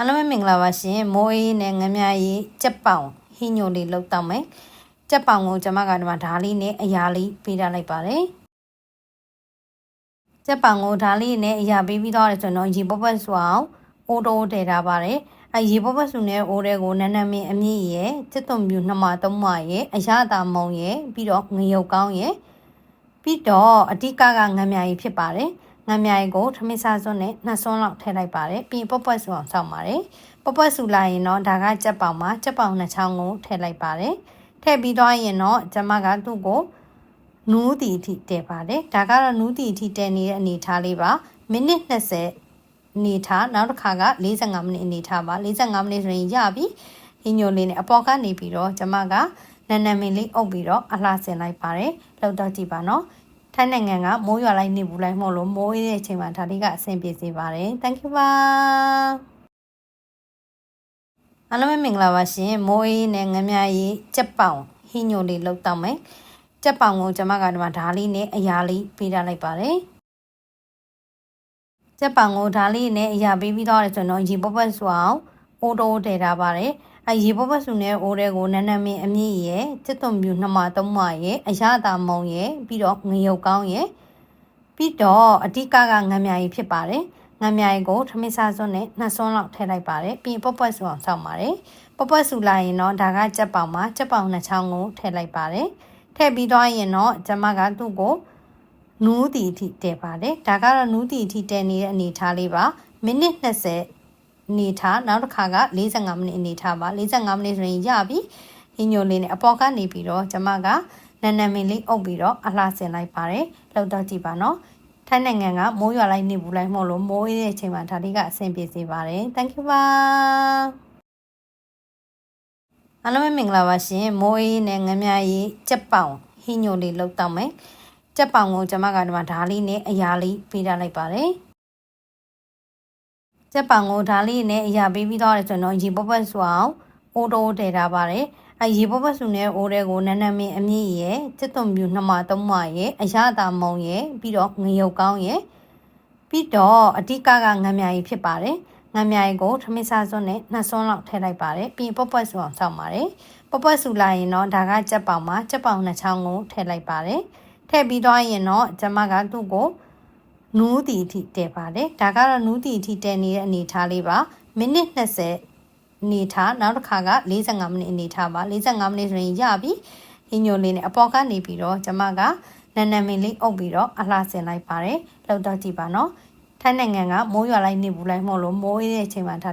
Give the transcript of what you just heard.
အားလုံးပဲမင်္ဂလာပါရှင်မိုးအေးနဲ့ငမြရေးကြက်ပောင်ဟင်းညိုလေးလောက်တော့မယ်ကြက်ပောင်ကိုကျွန်မကဒီမှာဓာလေးနဲ့အရာလေးပေးထားလိုက်ပါတယ်ကြက်ပောင်ကိုဓာလေးနဲ့အရာပေးပြီးတော့တယ်ဆိုတော့ရေပပတ်စွာအောင်အိုးတိုးတည်ထားပါတယ်အဲရေပပတ်စုနဲ့အိုးတဲ့ကိုနန်းနန်းမင်းအမြင့်ရဲ့ကြက်သွန်ပြူနှစ်မသုံးမရဲ့အရာတာမုံရဲ့ပြီးတော့ငရုတ်ကောင်းရဲ့ပြီးတော့အဓိကကငမြရေးဖြစ်ပါတယ် ငမြိုင်ကိုထမင်းစားစွန်းနဲ့နှစ်စွန်းလောက်ထည့်လိုက်ပါတယ်ပြီးပွက်ပွက်ဆူအောင်ဆောက်ပါတယ်ပွက်ပွက်ဆူလာရင်တော့ဒါကကြက်ပေါင်မှာကြက်ပေါင်နှစ်ချောင်းကိုထည့်လိုက်ပါတယ်ထည့်ပြီးတော့ရင်တော့ကျမကသူ့ကိုနူးတီအထိတည်ပါတယ်ဒါကတော့နူးတီအထိတည်နေတဲ့အနေထားလေးပါမိနစ်20အနေထားနောက်တစ်ခါက45မိနစ်အနေထားပါ45မိနစ်ဆိုရင်ရပြီဟင်းညိုလေးနဲ့အပေါ်ကနေပြီးတော့ကျမကနန်းနမင်းလေးအုပ်ပြီးတော့အလှဆင်လိုက်ပါတယ်လောက်တော့ကြည့်ပါနော် ထိုင်းနိုင်ငံကမိုးရွာလိုက်နေဘူးလိုက်မို့လို့မိုးအေးတဲ့အချိန်မှာဒါလေးကအဆင်ပြေစေပါတယ် thank you ပါအားလုံးပဲမင်္ဂလာပါရှင်မိုးအေးနဲ့ငမြရေးကြက်ပောင်ဟင်းညိုလေးလောက်တော့မယ်ကြက်ပောင်ကိုကျွန်မကဒီမှာဓာလေးနဲ့အရာလေးပေးထားလိုက်ပါတယ်ကြက်ပောင်ကိုဓာလေးနဲ့အရာပေးပြီးတော့တယ်ဆိုတော့ရေပပတ်စွာအောင်အိုးတိုးတည်ထားပါတယ် အဲရေပပတ်စုနဲ့အိုးတဲ့ကိုနန်းနန်းမင်းအမြင့်ရဲ့စစ်သွန်ပြူနှစ်မသုံးမရဲ့အရသာမုံရဲ့ပြီးတော့ငရုတ်ကောင်းရဲ့ပြီးတော့အဓိကကငမြရီဖြစ်ပါတယ်ငမြရီကိုထမင်းစားစွန်းနဲ့နှစ်စွန်းလောက်ထည့်လိုက်ပါတယ်ပြီးပွက်ပွက်ဆူအောင်ဆောက်ပါတယ်ပွက်ပွက်ဆူလာရင်တော့ဒါကကြက်ပေါင်မှာကြက်ပေါင်နှစ်ချောင်းကိုထည့်လိုက်ပါတယ်ထည့်ပြီးတော့ရင်တော့ကျမကသူ့ကိုနူးတီအထိတည်ပါတယ်ဒါကတော့နူးတီအထိတည်နေတဲ့အနေထားလေးပါမိနစ်20 အနေထားနောက်တစ်ခါက45မိနစ်အနေထားပါ45မိနစ်ဆိုရင်ရပြီဟင်းညိုလေးနဲ့အပေါ်ကနေပြီးတော့ကျမကနန်းနန်းမင်းလေးအုပ်ပြီးတော့အလှဆင်လိုက်ပါတယ်လောက်တော့ကြည့်ပါနော်ထိုင်းနိုင်ငံကမိုးရွာလိုက်နေဘူးလိုက်မို့လို့မိုးအေးတဲ့အချိန်မှာဒါလေးကအဆင်ပြေစေပါတယ် thank you ပါအားလုံးပဲမင်္ဂလာပါရှင်မိုးအေးနဲ့ငမြရေးကြက်ပောင်ဟင်းညိုလေးလောက်တော့မယ်ကြက်ပောင်ကိုကျမကဒီမှာဓာလေးနဲ့အရာလေးပေးထားလိုက်ပါတယ် ကြက်ပောင်ကိုဓာလေးနဲ့အရာပေးပြီးတော့တယ်ဆိုတော့ရေပပတ်စွာအောင်အိုးတိုးတည်ထားပါတယ်အဲရေပပတ်စုနဲ့အိုးတဲ့ကိုနန်းနန်းမင်းအမြင့်ရဲ့ကြက်သွန်ပြူနှစ်မသုံးမရဲ့အရသာမုံရဲ့ပြီးတော့ငရုတ်ကောင်းရဲ့ပြီးတော့အဓိကကငမြရီဖြစ်ပါတယ်ငမြရီကိုထမင်းစားစွန်းနဲ့နှစ်စွန်းလောက်ထည့်လိုက်ပါတယ်ပြီးပွက်ပွက်ဆူအောင်ဆောက်ပါတယ်ပွက်ပွက်ဆူလာရင်တော့ဒါကကြက်ပေါင်မှာကြက်ပေါင်နှစ်ချောင်းကိုထည့်လိုက်ပါတယ်ထည့်ပြီးတော့ရင်တော့ကျမကသူ့ကို နူးတီအထိတည်ပါတယ်ဒါကတော့နူးတီအထိတည်နေတဲ့အနေထားလေးပါမိနစ်20အနေထားနောက်တစ်ခါက45မိနစ်အနေထားပါ45မိနစ်ဆိုရင်ရပြီဟင်းညိုလေးနဲ့အပေါ်ကနေပြီးတော့ကျမကနန်းနန်းမင်းလေးအုပ်ပြီးတော့အလှဆင်လိုက်ပါတယ်လောက်တော့ကြည့်ပါနော်ထိုင်းနိုင်ငံကမိုးရွာလိုက်နေဘူးလိုက်မို့လို့မိုးအေးတဲ့အချိန်မှာဒါ